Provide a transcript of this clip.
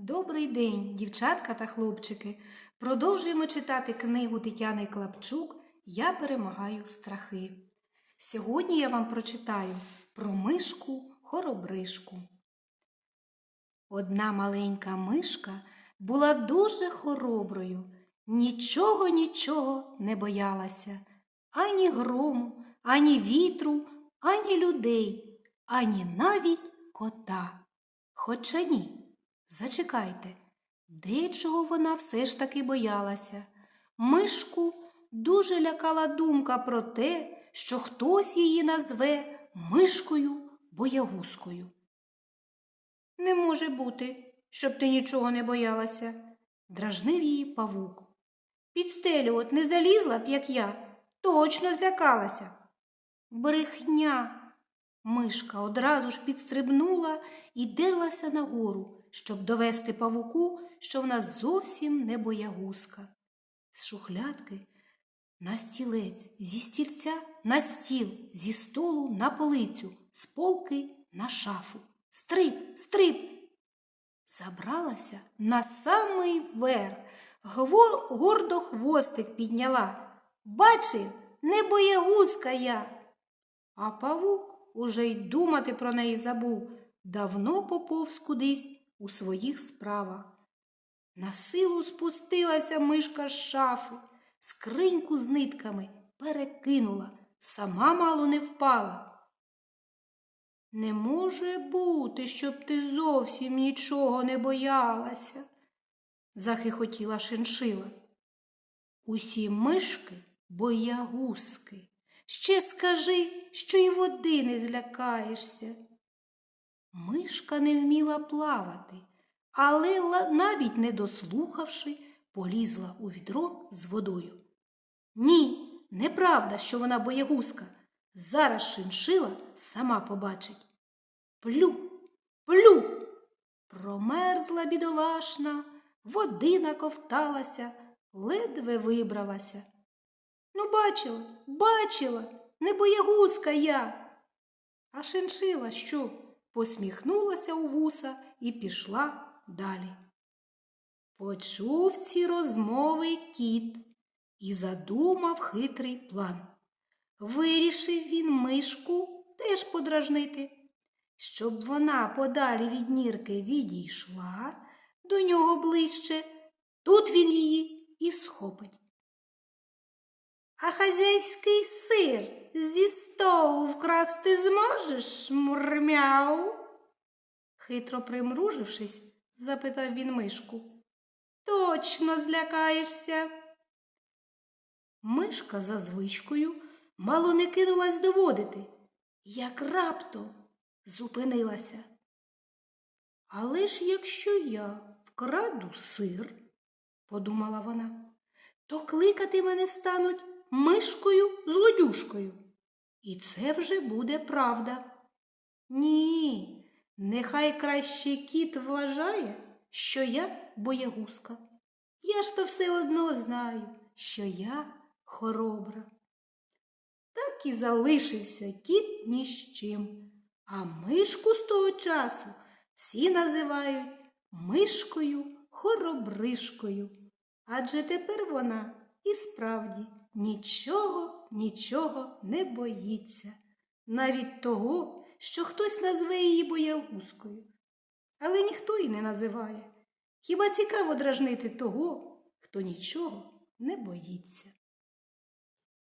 Добрий день, дівчатка та хлопчики. Продовжуємо читати книгу Тетяни Клапчук Я перемагаю страхи. Сьогодні я вам прочитаю про мишку хоробришку. Одна маленька мишка була дуже хороброю, нічого нічого не боялася ані грому, ані вітру, ані людей, ані навіть кота. Хоча ні. Зачекайте, дечого вона все ж таки боялася. Мишку дуже лякала думка про те, що хтось її назве мишкою боягузкою. Не може бути, щоб ти нічого не боялася, дражнив її павук. Під стелю от не залізла б, як я, точно злякалася. Брехня. Мишка одразу ж підстрибнула і дерлася нагору, щоб довести павуку, що вона зовсім не боягузка. З шухлядки на стілець, зі стільця на стіл, зі столу на полицю, з полки на шафу. Стрип, стрип. Забралася на самий верх, гордо хвостик підняла. Бачив, не боягузка я. А павук уже й думати про неї забув, давно поповз кудись у своїх справах. На силу спустилася мишка з шафи, скриньку з нитками перекинула, сама мало не впала. Не може бути, щоб ти зовсім нічого не боялася, захихотіла шиншила. Усі мишки боягузки. Ще скажи, що й води не злякаєшся. Мишка не вміла плавати, але навіть не дослухавши, полізла у відро з водою. Ні, неправда, що вона боягузка. Зараз шиншила сама побачить. Плю, плю. Промерзла бідолашна, води наковталася, ледве вибралася. Ну, бачила, бачила, не боягузка я. А шиншила що? Посміхнулася у вуса і пішла далі. Почув ці розмови кіт і задумав хитрий план. Вирішив він мишку теж подражнити, щоб вона подалі від нірки відійшла до нього ближче, тут він її і схопить. А хазяйський сир зі столу вкрасти зможеш, мурмяу? Хитро примружившись, запитав він мишку. Точно злякаєшся. Мишка за звичкою мало не кинулась доводити, як раптом зупинилася. Але ж якщо я вкраду сир, подумала вона, то кликати мене стануть мишкою злодюшкою. І це вже буде правда. Ні, нехай краще кіт вважає, що я боягузка. Я ж то все одно знаю, що я хоробра. Так і залишився кіт ні з чим, а мишку з того часу всі називають мишкою хоробришкою. Адже тепер вона і справді нічого, нічого не боїться, навіть того, що хтось назве її боягузкою. Але ніхто її не називає. Хіба цікаво дражнити того, хто нічого не боїться?